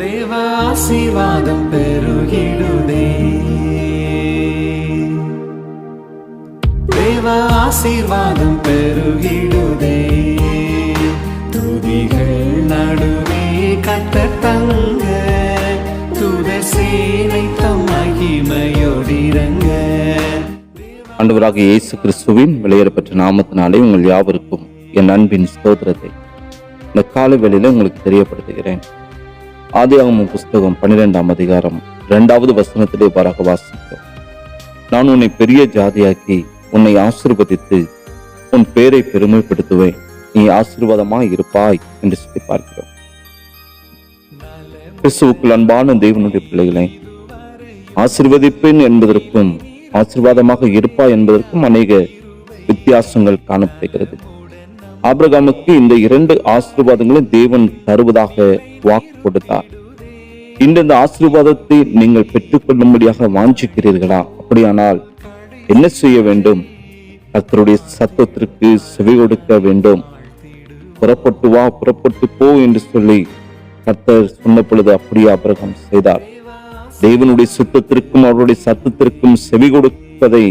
தேவாசிவாதம் பெருகிடுதே. தேவ ஆசீர்வாதம் பெருகிடுதே. துதிகள் நடுவே கத்த தங்க துத சேனை தம் மகிமையோடிரங்க ஆண்டவராக இயேசு கிறிஸ்துவின் வெளியேறப்பட்ட நாமத்தினாலே உங்கள் யாவருக்கும் என் அன்பின் ஸ்தோத்திரத்தை இந்த காலை வேளையில உங்களுக்கு தெரியப்படுத்துகிறேன். ஆதியாகமும் புஸ்தகம் பன்னிரெண்டாம் அதிகாரம் இரண்டாவது வசனத்திலே பாராக வாசிக்கிறோம். நான் உன்னை பெரிய ஜாதியாக்கி உன்னை ஆசிர்வதித்து உன் பேரை பெருமைப்படுத்துவேன். நீ ஆசீர்வாதமாய் இருப்பாய் என்று சொல்லி பார்க்கிறோம். கிறிஸ்துவுக்குள் அன்பான தேவனுடைய பிள்ளைகளை ஆசிர்வதிப்பேன் என்பதற்கும் ஆசிர்வாதமாக இருப்பாய் என்பதற்கும் அநேக வித்தியாசங்கள் காணப்படுகிறது. ஆபிரகாமுக்கு இந்த இரண்டு ஆசீர்வாதங்களும் தேவன் தருவதாக வாக்கு கொடுத்தார். இன்று இந்த ஆசீர்வாதத்தை நீங்கள் பெற்றுக்கொள்ளும்படியாக வாஞ்சிக்கிறீர்களா? அப்படியானால் என்ன செய்ய வேண்டும்? கத்தருடைய சத்தத்திற்கு செவி கொடுக்க வேண்டும். புறப்பட்டு வா புறப்பட்டு போ என்று சொல்லி கர்த்தர் சொன்ன பொழுது அப்படியே அபிரகம் செய்தார். தேவனுடைய சுத்தத்திற்கும் அவருடைய சத்தத்திற்கும் செவி கொடுப்பதை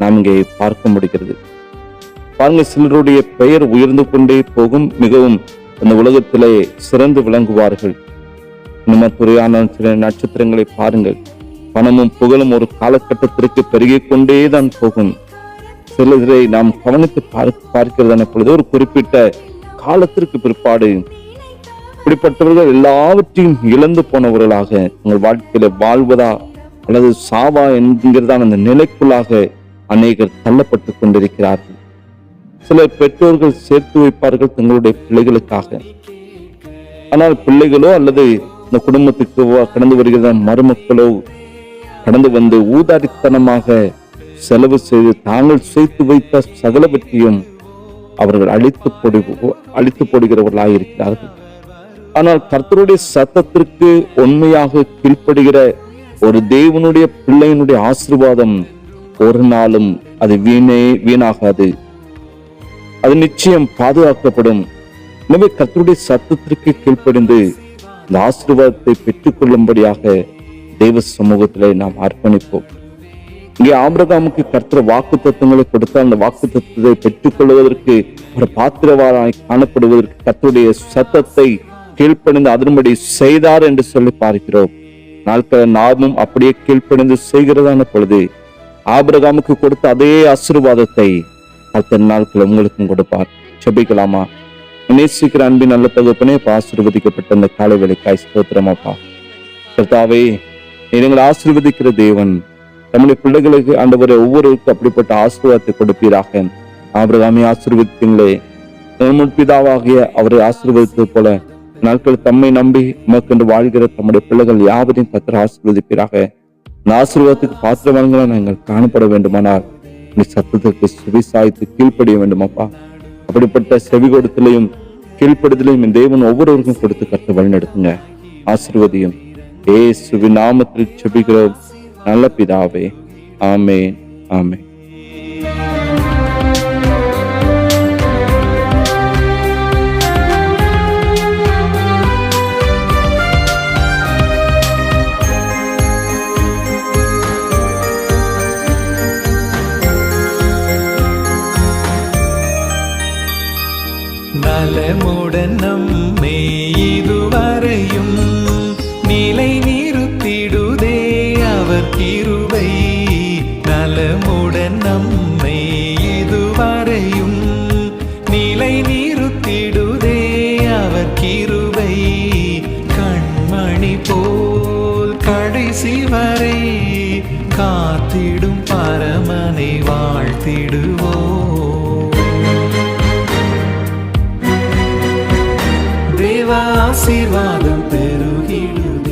நாம் இங்கே பார்க்க முடிகிறது. பாருங்க சிலருடைய பெயர் உயர்ந்து கொண்டே போகும் மிகவும் இந்த உலகத்திலே சிறந்து விளங்குவார்கள். நம்ம துறையான சில நட்சத்திரங்களை பாருங்கள். பணமும் புகழும் ஒரு காலகட்டத்திற்கு பெருகிக் கொண்டே தான் போகும். சிலரை நாம் கவனித்து பார்க்க பார்க்கிறதான பொழுது ஒரு குறிப்பிட்ட காலத்திற்கு பிற்பாடு இப்படிப்பட்டவர்கள் எல்லாவற்றையும் இழந்து போனவர்களாக உங்கள் வாழ்க்கையில வாழ்வதா அல்லது சாவா என்கிறதான அந்த நிலைக்குள்ளாக அநேகர் தள்ளப்பட்டு கொண்டிருக்கிறார்கள். சில பெற்றோர்கள் சேர்த்து வைப்பார்கள் தங்களுடைய பிள்ளைகளுக்காக. ஆனால் பிள்ளைகளோ அல்லது இந்த குடும்பத்துக்கு கடந்து வருகிற மருமக்களோ கடந்து வந்து ஊதாரித்தனமாக செலவு செய்து தாங்கள் சேர்த்து வைத்த சகலவற்றையும் அவர்கள் அழித்து போடு அழித்து போடுகிறவர்களாக இருக்கிறார்கள். ஆனால் கர்த்தருடைய சத்தத்திற்கு உண்மையாக கீழ்ப்படுகிற ஒரு தேவனுடைய பிள்ளையினுடைய ஆசீர்வாதம் ஒரு நாளும் அது வீணே வீணாகாது. அது நிச்சயம் பாதுகாக்கப்படும். எனவே கத்தருடைய சத்தத்திற்கு கீழ்ப்படிந்து இந்த ஆசீர்வாதத்தை பெற்றுக்கொள்ளும்படியாக தெய்வ சமூகத்திலே நாம் அர்ப்பணிப்போம். இங்கே ஆபிரகாமுக்கு கர்த்தர் வாக்கு தத்துவங்களை கொடுத்த அந்த வாக்கு தத்துவத்தை பெற்றுக்கொள்வதற்கு ஒரு பாத்திரவாராய் காணப்படுவதற்கு கர்த்தருடைய சத்தத்தை கீழ்ப்பணிந்து அதன்படி செய்தார் என்று சொல்லி பார்க்கிறோம். நாட்கள் நாமும் அப்படியே கீழ்ப்பணிந்து செய்கிறதான பொழுது ஆபிரகாமுக்கு கொடுத்த அதே ஆசீர்வாதத்தை அத்தனை நாட்கள் உங்களுக்கும் கொடுப்பார். செபிக்கலாமா நேசிக்கிற அன்பின் நல்ல தகுப்பனே இப்ப ஆசீர்வதிக்கப்பட்ட இந்த காலை வேலைக்காய் ஸ்தோத்திரமாப்பா கர்த்தாவே எங்களை ஆசீர்வதிக்கிற தேவன். நம்முடைய பிள்ளைகளுக்கு ஆண்டவரை ஒவ்வொருவருக்கும் அப்படிப்பட்ட ஆசீர்வாதத்தை கொடுப்பீராக. ஆபிரகாமை ஆசீர்வதித்தீங்களே பிதாவாகிய அவரை ஆசீர்வதித்தது போல நாட்கள் தம்மை நம்பி உமக்கென்று வாழ்கிற தம்முடைய பிள்ளைகள் யாவரையும் கத்திர ஆசீர்வதிப்பீராக. இந்த ஆசீர்வாதத்துக்கு பாத்திரவான்களா நாங்கள் காணப்பட வேண்டுமானால் இந்த சத்தத்திற்கு செவிசாய்த்து கீழ்ப்படிய வேண்டுமாப்பா. அப்படிப்பட்ட செவி கொடுத்தலையும் கீழ்ப்படுதலையும் என் தேவன் ஒவ்வொருவருக்கும் கொடுத்து கற்று வழிநடத்துங்க. ஏ சுவி நாமத்தில் செபிக்கிறோம் நல்ல பிதாவே. ஆமே ஆமே வரையும் நிலை நிறுத்திடுதே அவர் கிருபை. நலமுடன் நம்மை இதுவரையும் நிலை நிறுத்திடுதே அவர் கிருவை கண்மணி போல் கடைசி வரை காத்திடும் பரமனை வாழ்த்திடுவோம். ஆசீர்வாதம் பெருகிடும்.